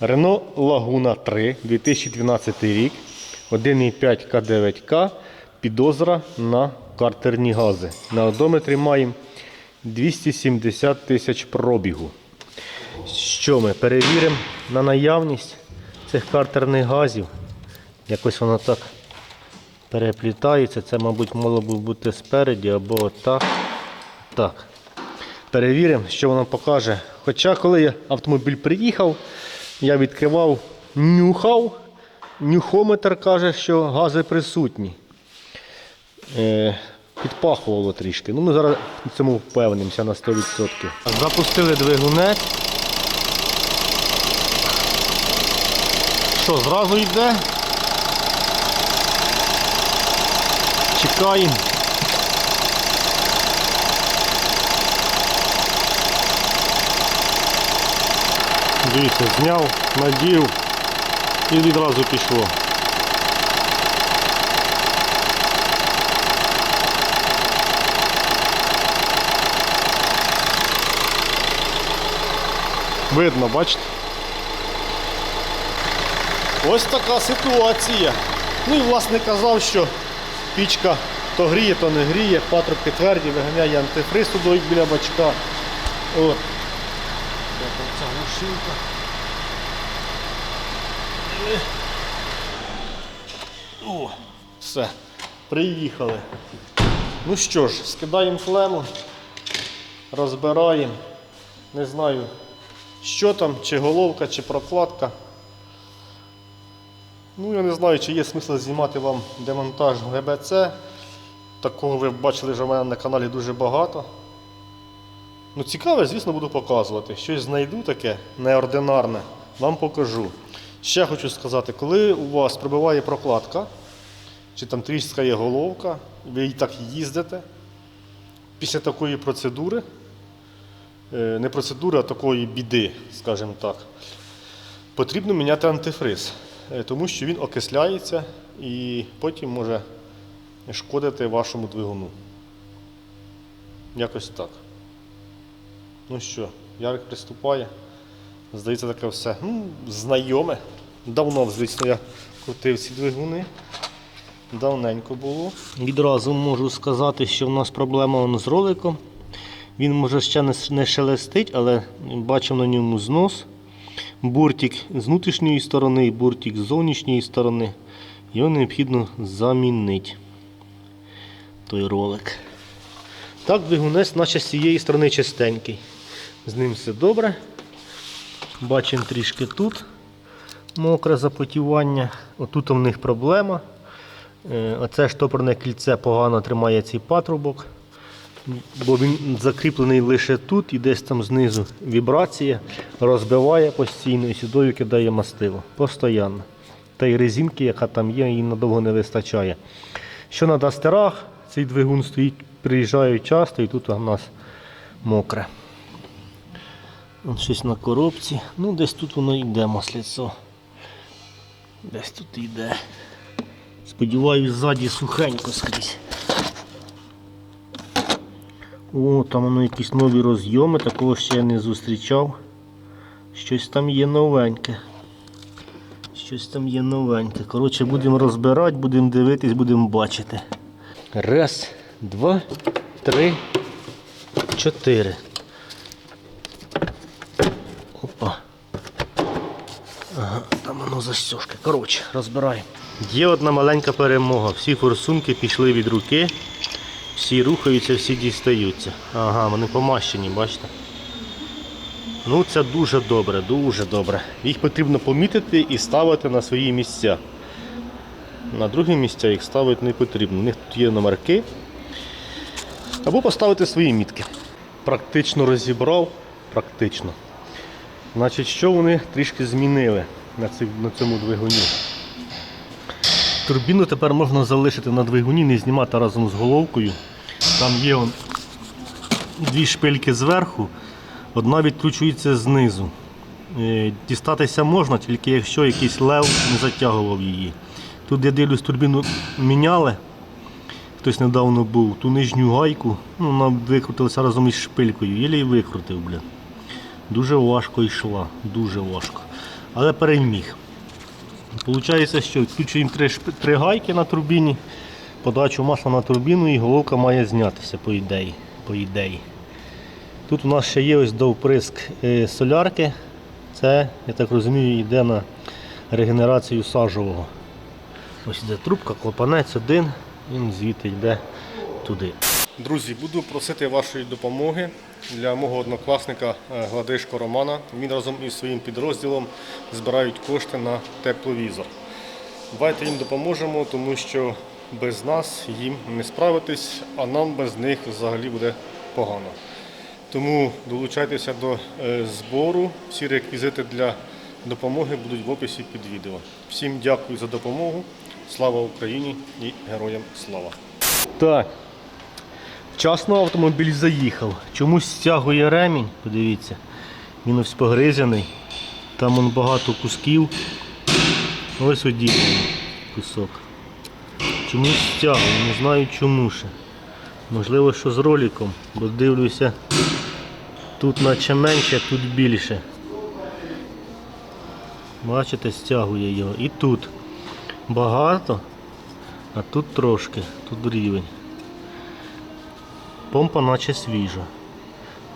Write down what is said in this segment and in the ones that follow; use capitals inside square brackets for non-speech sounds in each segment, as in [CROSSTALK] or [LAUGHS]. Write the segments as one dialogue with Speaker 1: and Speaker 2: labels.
Speaker 1: Renault Laguna 3, 2012 рік, 1,5 К9К, підозра на картерні гази. На одометрі маємо 270 тисяч пробігу. Що ми перевіримо на наявність цих картерних газів. Якось воно так переплітається. Це, мабуть, мало би бути спереді або отак. Так. Перевіримо, що воно покаже. Хоча, коли я- автомобіль приїхав, я відкривав, нюхав. Нюхометр каже, що гази присутні. Е, підпахувало трішки. Ну, ми зараз цьому впевнимося на 100%. Запустили двигунець. Що, зразу йде? Чекаємо. Дивіться, зняв, надів і відразу пішло. Видно, бачите? Ось така ситуація. Ну і власне казав, що пічка то гріє, то не гріє, патрубки тверді, виганяє антифриз туди біля бачка. От. Ця глушилка. О, все, приїхали. Ну що ж, скидаємо флему, розбираємо. Не знаю, що там, чи головка, чи прокладка. Ну, я не знаю, чи є смисл знімати вам демонтаж ГБЦ. Такого ви бачили вже в мене на каналі дуже багато. Ну, цікаве, звісно, буду показувати. Щось знайду таке неординарне, вам покажу. Ще хочу сказати, коли у вас пробиває прокладка, чи там тріскає головка, ви і так їздите, після такої процедури, е, не процедури, а такої біди, скажімо так, потрібно міняти антифриз, е, тому що він окисляється і потім може шкодити вашому двигуну. Якось так. Ну що, Ярик приступає. Здається, таке все ну, знайоме. Давно, звісно, я крутив ці двигуни. Давненько було. Відразу можу сказати, що в нас проблема з роликом. Він може ще не шелестить, але бачимо на ньому знос. Буртик з внутрішньої сторони і буртик з зовнішньої сторони. Його необхідно замінити. Той ролик. Так, двигунець, наче з цієї сторони чистенький. З ним все добре. Бачимо трішки тут мокре запотівання. Отут у них проблема. Е, Оце штопорне кільце погано тримає цей патрубок, бо він закріплений лише тут і десь там знизу вібрація, розбиває постійно і сюди кидає мастило. Постоянно. Та й резинки, яка там є, їй надовго не вистачає. Що на дастерах, цей двигун стоїть, приїжджають часто і тут у нас мокре. Щось на коробці. Ну, десь тут воно йде масліцо. Десь тут йде. Сподіваюсь, ззаді сухенько скрізь. О, там воно якісь нові розйоми, такого ще я не зустрічав. Щось там є новеньке. Щось там є новеньке. Коротше, будемо розбирати, будемо дивитись, будемо бачити. Раз, два, три, чотири. Опа. Ага, там. Коротше, розбираємо. Є одна маленька перемога. Всі форсунки пішли від руки, всі рухаються, всі дістаються. Ага, вони помащені, бачите? Ну, це дуже добре, дуже добре. Їх потрібно помітити і ставити на свої місця. На другі місця їх ставити не потрібно. У них тут є номерки. Або поставити свої мітки. Практично розібрав, практично. Значить, що вони трішки змінили на, цьому двигуні? Турбіну тепер можна залишити на двигуні, не знімати разом з головкою. Там є он, дві шпильки зверху, одна відкручується знизу. Е, Дістатися можна, тільки якщо якийсь лев не затягував її. Тут я дивлюсь, турбіну міняли. Хтось недавно був, ту нижню гайку, ну, вона викрутилася разом із шпилькою, й викрутив, бля. Дуже важко йшла, дуже важко. Але переміг. Получається, що відключуємо три, три гайки на турбіні, подачу масла на турбіну і головка має знятися, по ідеї. По ідеї. Тут у нас ще є ось довприск е, солярки. Це, я так розумію, йде на регенерацію сажового. Ось йде трубка, клапанець один, він звідти йде туди. Друзі, буду просити вашої допомоги для мого однокласника е, Гладишко Романа. Він разом із своїм підрозділом збирають кошти на тепловізор. Давайте їм допоможемо, тому що без нас їм не справитись, а нам без них взагалі буде погано. Тому долучайтеся до е, збору. Всі реквізити для допомоги будуть в описі під відео. Всім дякую за допомогу. Слава Україні і героям слава! Так, вчасно автомобіль заїхав. Чомусь стягує ремінь, подивіться, він ось погризяний. Там он багато кусків. Ось оділений кусок. Чомусь стягує, не знаю чому ще. Можливо, що з роликом, бо дивлюся, тут наче менше, тут більше. Бачите, стягує його. І тут багато, а тут трошки, тут рівень. Помпа наче свіжа.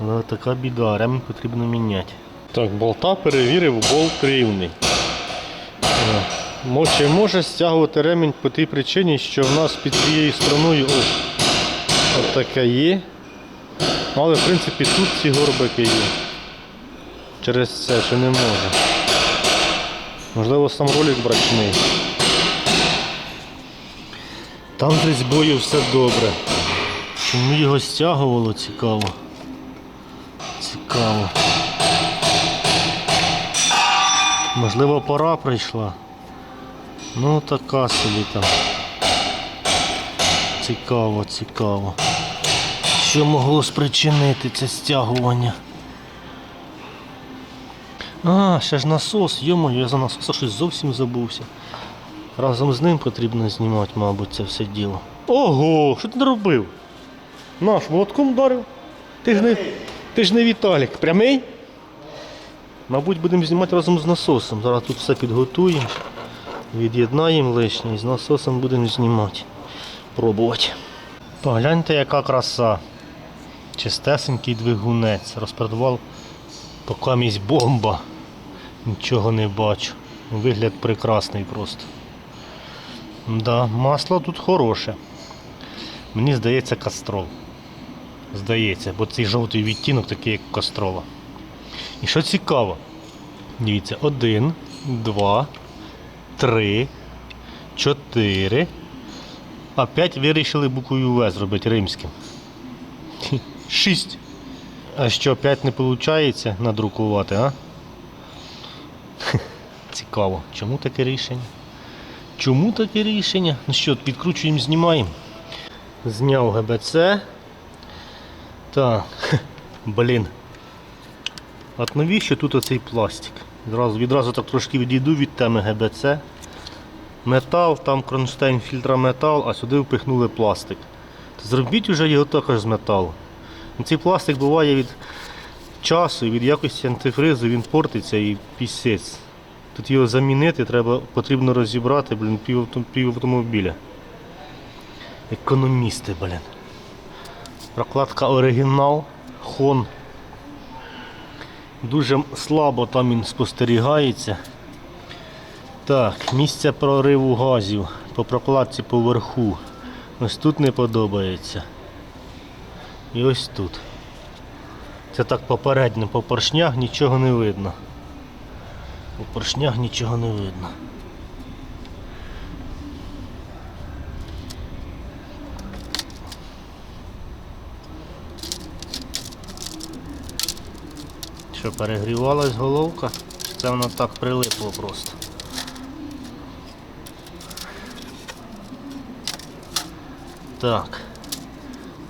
Speaker 1: Але така біда, ремінь потрібно міняти. Так, болта перевірив, болт рівний. Е, Чи може стягувати ремінь по тій причині, що в нас під цією стороною ось таке є. Але в принципі тут ці горбики є. Через це що не може. Можливо сам ролик брачний. Там з різьбою все добре. Чому його стягувало, цікаво. Цікаво. Можливо, пора прийшла. Ну така собі там. Цікаво, цікаво. Що могло спричинити це стягування? А, ще ж насос, йому, я за насоса щось зовсім забувся. Разом з ним потрібно знімати, мабуть, це все діло. Ого, що ти наробив? Наш молотком вдарив? Ти ж не, ти ж не Віталік. Прямий? Мабуть, будемо знімати разом з насосом. Зараз тут все підготуємо, від'єднаємо лишнє і з насосом будемо знімати. Пробувати. Погляньте, яка краса. Чистесенький двигунець. Розпродавав покамість бомба. Нічого не бачу. Вигляд прекрасний просто. Да, масло тут хороше. Мені здається кастрол. Здається, бо цей жовтий відтінок такий, як у кастрола. І що цікаво, дивіться, один, два, три, чотири. А п'ять вирішили буквою В зробити римським. Шість. А що, п'ять не виходить надрукувати, а? Цікаво. Чому таке рішення? Чому таке рішення? Ну що, підкручуємо, знімаємо. Зняв ГБЦ. Так, блін. От навіщо тут оцей пластик? Відразу, відразу так трошки відійду від теми ГБЦ. Метал, там кронштейн фільтра метал, а сюди впихнули пластик. То зробіть вже його також з металу. Цей пластик буває від часу від якості антифризу, він портиться і пісець. Тут його замінити, треба, потрібно розібрати, блін, пів автомобіля. Економісти, блін. Прокладка оригінал, хон. Дуже слабо там він спостерігається. Так, місце прориву газів по прокладці поверху. Ось тут не подобається. І ось тут. Це так попередньо, по поршнях нічого не видно. По поршнях нічого не видно. Що, перегрівалась головка? Це воно так прилипло просто? Так.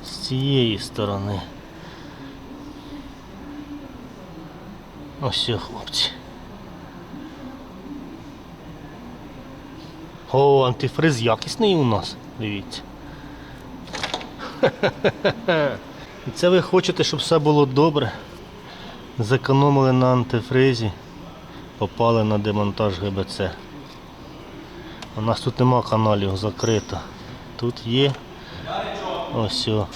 Speaker 1: З цієї сторони. Ось, хлопці. О, антифриз якісний у нас, дивіться. І [LAUGHS] це ви хочете, щоб все було добре. Зекономили на антифризі. попали на демонтаж ГБЦ. У нас тут нема каналів, закрито. Тут є. Ось. О.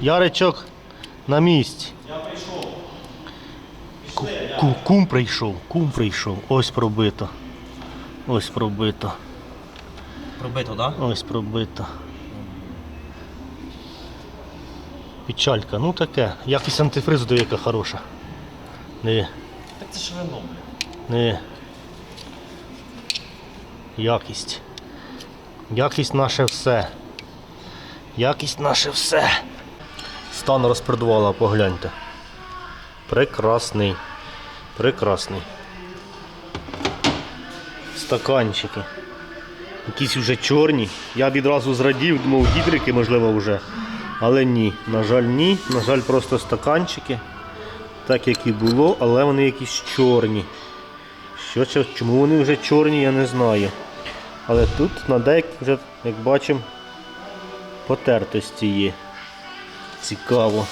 Speaker 1: Яричок на місці. Я прийшов. Ку- кум прийшов, кум прийшов. Ось пробито. Ось пробито.
Speaker 2: Пробито, так?
Speaker 1: Ось пробито. Печалька, ну таке. Якість антифризу яка хороша. Не,
Speaker 2: Так це ж вино, бля.
Speaker 1: не. Якість. Якість наше все. Якість наше все. Стан розпродувала, погляньте. Прекрасний. Прекрасний. Стаканчики. Якісь вже чорні. Я відразу зрадів, думав, гідрики, можливо, вже. Але ні. На жаль, ні. На жаль, просто стаканчики. Так як і було, але вони якісь чорні. Що чому вони вже чорні, я не знаю. Але тут на деяких вже, як бачимо, потертості є. Цікаво.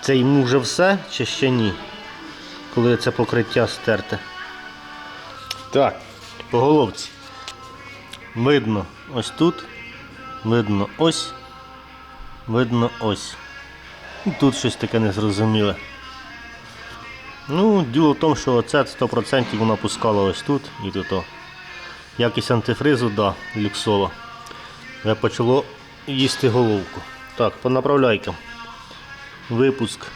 Speaker 1: Це йому вже все чи ще ні? Коли це покриття стерте. Так, по головці. Видно ось тут, видно ось, видно ось. І тут щось таке незрозуміле. Ну, діло в тому, що оце 100% вона пускала ось тут і тут. о. Якість антифризу, да, люксова. Я почало їсти головку. Так, по направляйкам. Випуск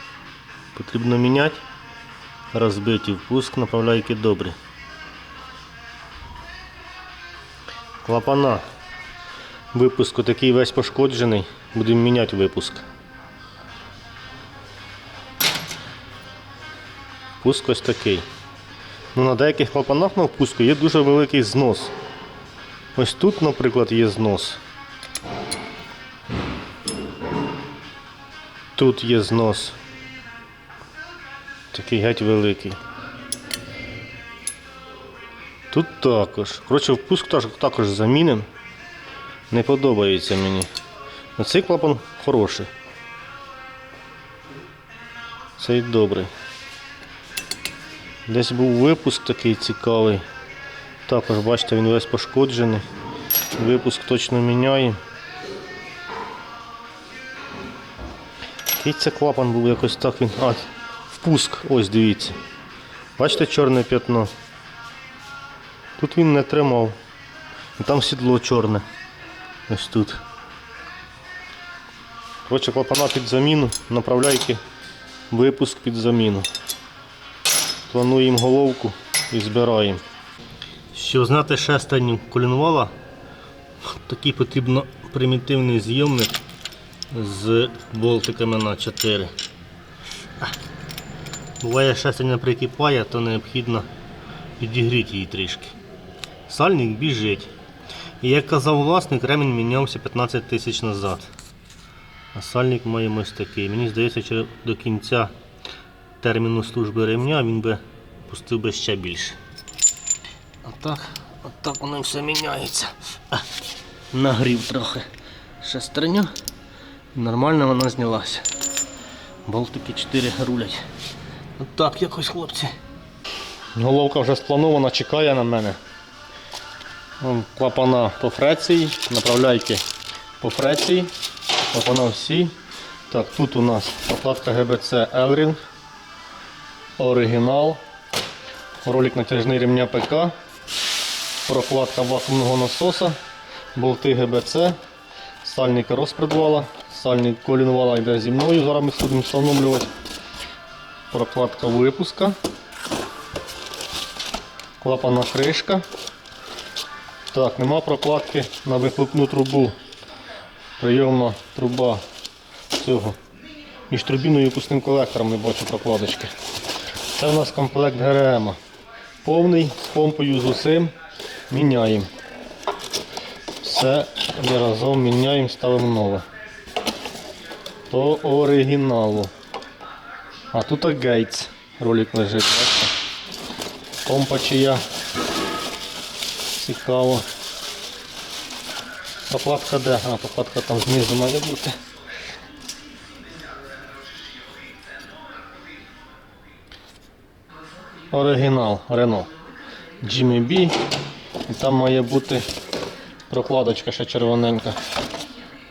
Speaker 1: потрібно міняти. Розбиті впуск, направляйки добрі. Клапана. Випуск такий весь пошкоджений. Будемо міняти випуск. Впуск ось такий. Ну, на деяких клапанах на впуску є дуже великий знос. Ось тут, наприклад, є знос. Тут є знос. Такий геть великий. Тут також. Коротше, впуск також замінен. Не подобається мені. Цей клапан хороший. Цей добрий. Десь був випуск такий цікавий. Також, бачите, він весь пошкоджений. Випуск точно міняє. Який це клапан був якось так він. А, впуск, ось дивіться. Бачите чорне п'ятно? Тут він не тримав. Там сідло чорне. Ось тут. Коротше, клапана під заміну, направляйки, випуск під заміну. Плануємо головку і збираємо. Щоб знати шестерню колінвала, такий потрібно примітивний зйомник з болтиками на 4. Буває шестерня прикипає, то необхідно підігріти її трішки. Сальник біжить. І як казав власник, ремінь мінявся 15 тисяч назад. А сальник маємо ось такий. Мені здається, що до кінця терміну служби ремня він би пустив би ще більше. Отак, отак воно все міняється. А, нагрів трохи шестерню. Нормально вона знялася. Болтики 4 рулять. Отак якось хлопці. Головка вже спланована, чекає на мене. Клапана по фреції, направляйки по фреції. Клапана всі. Так, тут у нас прокладка ГБЦ Elring. Оригінал. Ролик натяжний ремня ПК. Прокладка вакуумного насоса. Болти ГБЦ. Сальник розпредвала. Сальник колінвала йде зі мною. Зараз ми будемо встановлювати. Прокладка випуска. Клапана кришка. Так, нема прокладки на вихлопну трубу. Прийомна труба цього. Між турбіною і пустим колектором не бачу прокладочки. Це у нас комплект ГРМ. Повний, з помпою з усім. Міняємо. Все і разом міняємо, ставимо нове. По оригіналу. А тут гейтс. Ролик лежить, бачите? Помпа чия. Цікаво. Прокладка де? А, прокладка там знизу має бути. Оригінал Рено. Jimmy B. І там має бути прокладочка ще червоненька.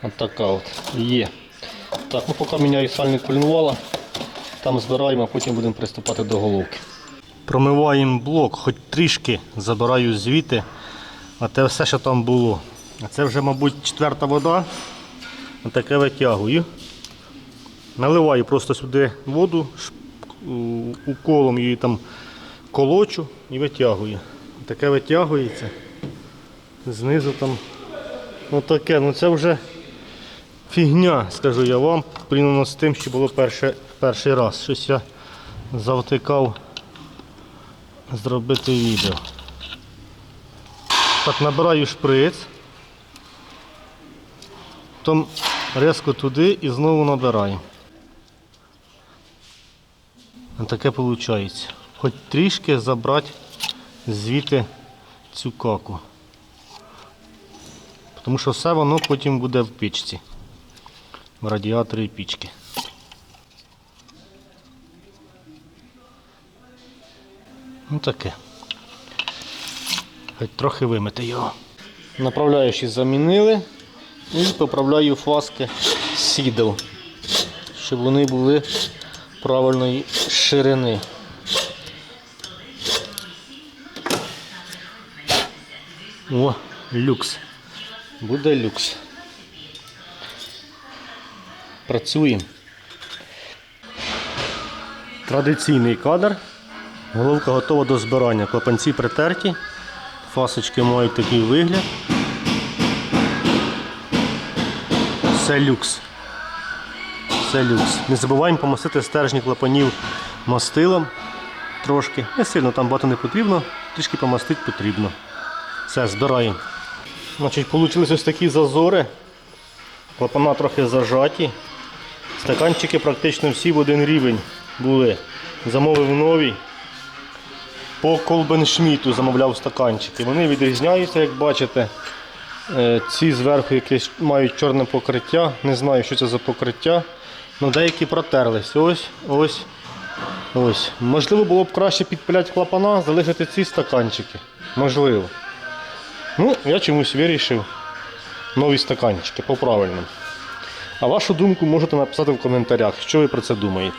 Speaker 1: От така от. Є. Так, ну поки міняю сальник колінвала, там збираємо, а потім будемо приступати до головки. Промиваємо блок, хоч трішки забираю звідти, а те все, що там було. Це вже, мабуть, четверта вода. Таке витягую. Наливаю просто сюди воду, уколом її там колочу і витягую. Таке витягується. Знизу там отаке. Ну це вже фігня, скажу я вам, порівняно з тим, що було перше, перший раз. Щось я завтикав зробити відео. Так, набираю шприц. Потім резко туди і знову набираю. Таке виходить. Хоч трішки забрати звідти цю каку. Тому що все воно потім буде в пічці. В радіаторі пічки. Ну таке. Хоч трохи вимити його. Направляючі замінили і поправляю фаски сідел, щоб вони були правильної ширини. О, люкс. Буде люкс. Працюємо. Традиційний кадр. Головка готова до збирання. Клапанці притерті. Фасочки мають такий вигляд. Все люкс. Все люкс. Не забуваємо помастити стержні клапанів мастилом трошки. Не сильно там багато не потрібно, трішки помастити потрібно. Все, збираємо. Значить, вийшли ось такі зазори. Клапана трохи зажаті. Стаканчики практично всі в один рівень були. Замовив нові. По Колбеншміту замовляв стаканчики. Вони відрізняються, як бачите. Е, Ці зверху якесь мають чорне покриття. Не знаю, що це за покриття. Ну, деякі протерлись. Ось, ось, ось. Можливо, було б краще підпиляти клапана, залишити ці стаканчики. Можливо. Ну, я чомусь вирішив нові стаканчики по правильному. А вашу думку можете написати в коментарях, що ви про це думаєте.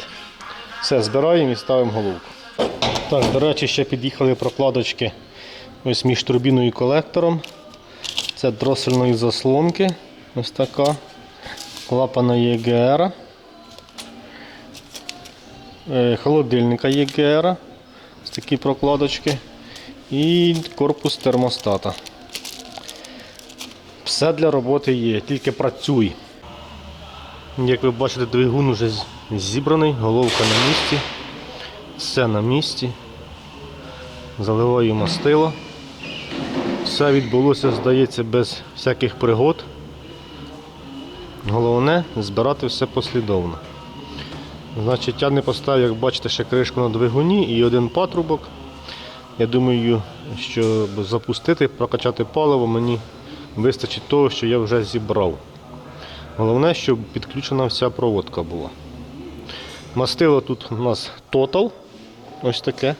Speaker 1: Все, збираємо і ставимо головку. Так, до речі, ще під'їхали прокладочки ось між турбіною і колектором. Це дросельної заслонки. Ось така. Клапана ЄГР. Е, Холодильника ЄГР. Ось такі прокладочки. І корпус термостата. Все для роботи є, тільки працюй. Як ви бачите, двигун вже зібраний, головка на місці. Все на місці. Заливаю мастило. Все відбулося, здається, без всяких пригод. Головне збирати все послідовно. Значить, я не поставив, як бачите, ще кришку на двигуні і один патрубок. Я думаю, щоб запустити, прокачати паливо, мені вистачить того, що я вже зібрав. Головне, щоб підключена вся проводка була. Мастило тут у нас Total. Ось таке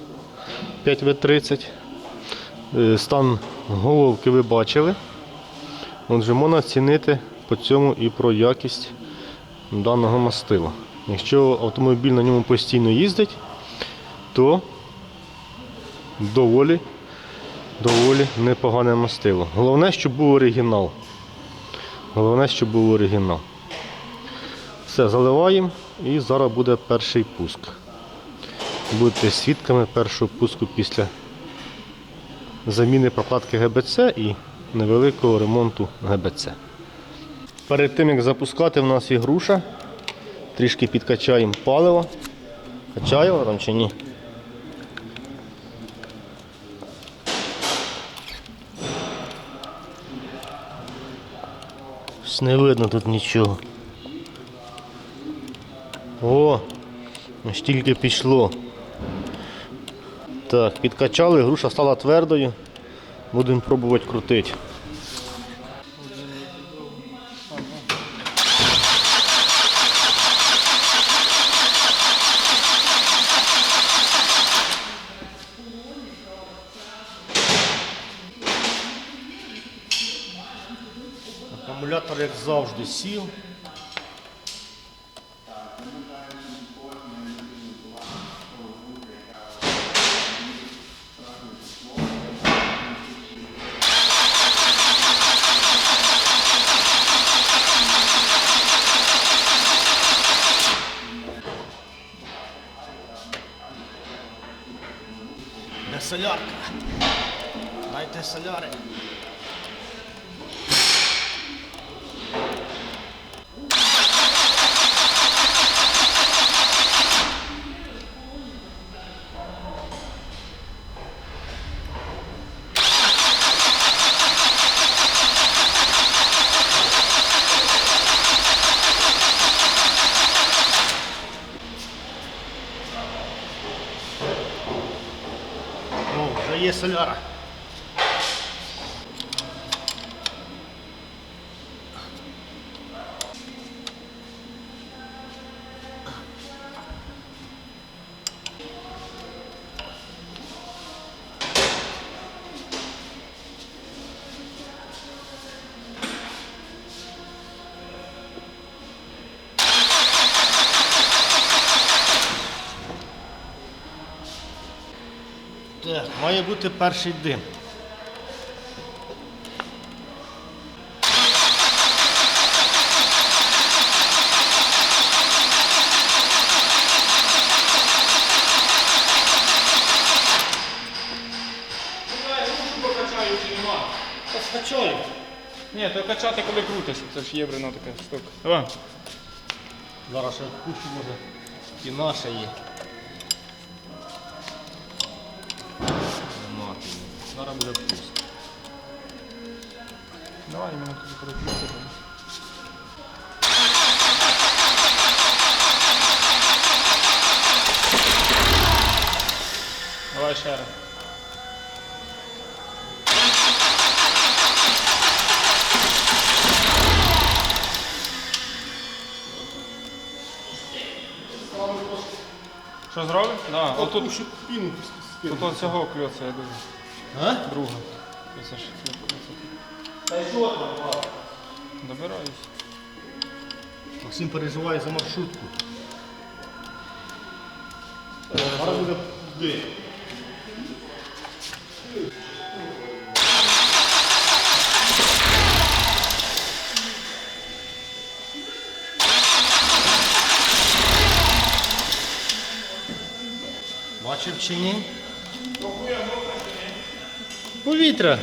Speaker 1: 5В30. Е, Стан головки ви бачили. Отже, можна оцінити по цьому і про якість даного мастила. Якщо автомобіль на ньому постійно їздить, то доволі, доволі непогане мастило. Головне, щоб був оригінал. Головне, щоб був оригінал. Все, заливаємо і зараз буде перший пуск. Будете свідками першого пуску після заміни прокладки ГБЦ і невеликого ремонту ГБЦ. Перед тим як запускати, в нас є груша. Трішки підкачаємо паливо. Качаємо там чи ні? Щось Не видно тут нічого. О, аж тільки пішло. Так, підкачали, груша стала твердою. Будемо пробувати крутити. Акумулятор, як завжди, сів. О, вже має бути перший дим. Скачаю.
Speaker 3: Ні, то качати, коли крутиш, це ж єврено така штука. О,
Speaker 1: Зараз ще кучу може і наша є. Зараз буде пуск.
Speaker 3: давай мене тут переключити. Давай ще раз. Що зробив? Да. Отут, тут цього кльоца, я дуже.
Speaker 1: А?
Speaker 3: Друга. Це ж.
Speaker 1: Та й що там? ба?
Speaker 3: Добираюсь.
Speaker 1: Максим переживає за маршрутку. Зараз буде дим. Бачив чи ні? Повітря.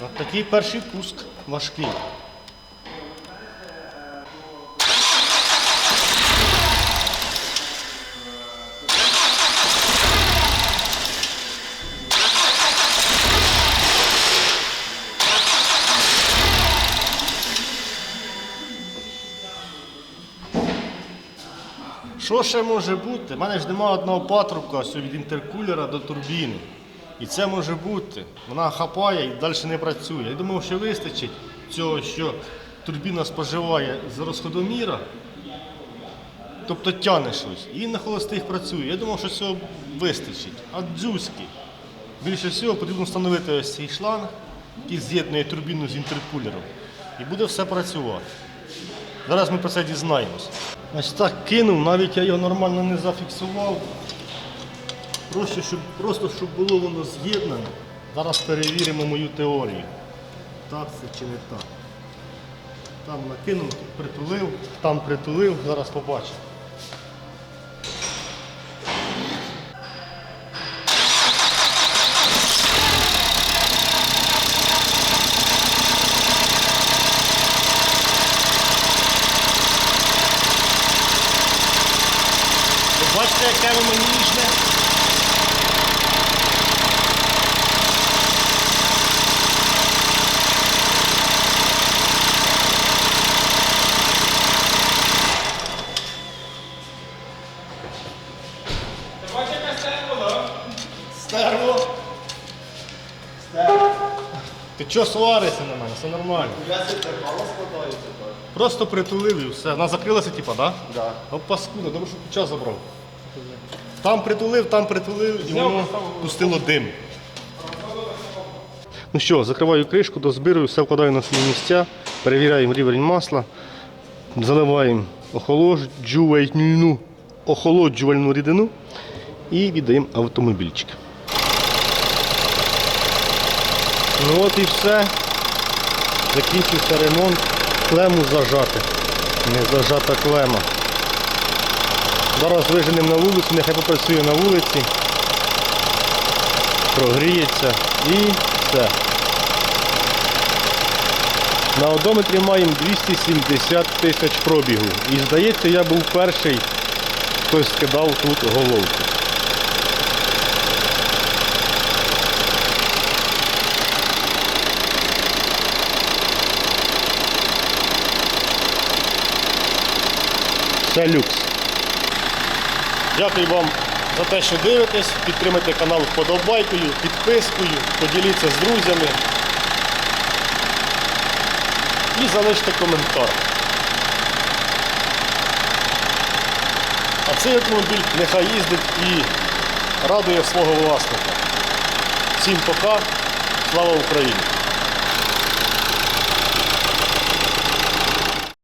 Speaker 1: От такий перший пуск важкий. Що ще може бути? У мене ж немає одного патрубка ось від інтеркулера до турбіни. І це може бути. Вона хапає і далі не працює. Я думав, що вистачить цього, що турбіна споживає з розходоміра, тобто тяне щось. І на холостих працює. Я думав, що цього вистачить. А дзюськи. Більше всього потрібно встановити ось цей шланг, який з'єднує турбіну з інтеркулером. І буде все працювати. Зараз ми про це дізнаємось. Ось так кинув, навіть я його нормально не зафіксував. Просто щоб, просто щоб було воно з'єднане. Зараз перевіримо мою теорію. Так це чи не так. Там накинув, притулив, там притулив, зараз побачимо. Ви Бачите, яке воно ніжне? Стерво! Стерво! Ти чого сваришся на мене? Все нормально.
Speaker 4: Я це складається так.
Speaker 1: Просто притулив і все. Вона закрилася, типа, да?
Speaker 4: Да.
Speaker 1: О, паскуда, добре, що час забрав. Там притулив, там притулив і воно пустило дим. Ну що, закриваю кришку, дозбирую, все вкладаю на свої місця, перевіряємо рівень масла, заливаємо охолоджувальну, охолоджувальну рідину і віддаємо автомобільчик. Ну от і все. Закінчився ремонт. Клему зажати. Не зажата клема. Зараз виженемо на вулицю, нехай попрацює на вулиці. Прогріється і все. На одометрі маємо 270 тисяч пробігу. І здається, я був перший, хтось скидав тут головку. Люкс. Дякую вам за те, що дивитесь. Підтримайте канал вподобайкою, підпискою, поділіться з друзями і залиште коментар. А цей автомобіль нехай їздить і радує свого власника. Всім пока, слава Україні!